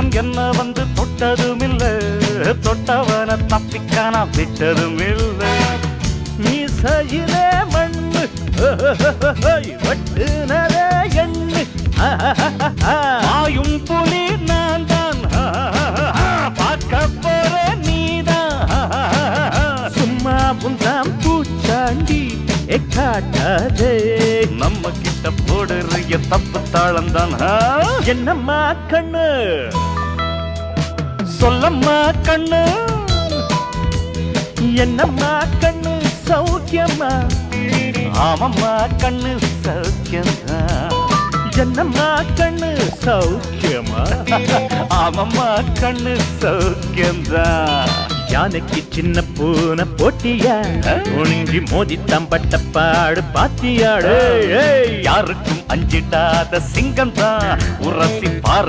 அவன் என்ன வந்து தொட்டதும் இல்ல தொட்டவன தப்பிக்கான விட்டதும் இல்லை நீ மீசையிலே மண்ணு வெட்டுனதே எண்ணு. ஆயும் புலி நான் தான். பார்க்க போற நீதான். சும்மா புந்தாம் பூச்சாண்டி எக்காட்டாதே. நம்ம கிட்ட போடுறிய தப்பு தாளம் தான் என்னம்மா கண்ணு? சொல்லம்மா கண்ணு. என்னம்மா கண்ணு சௌக்கியம்மா? ஆமம்மா கண்ணு சௌக்கியம்மா. என்னம்மா கண்ணு சௌக்கியமா ஆமம்மா கண்ணு சௌக்கியம்தான். யானைக்கு சின்ன பூனை போட்டியா? துணிஞ்சி மோதி தம்பட்ட பாடு பாத்தியாடு யாருக்கும் அஞ்சிடாத சிங்கம் தான் உரசி பாரு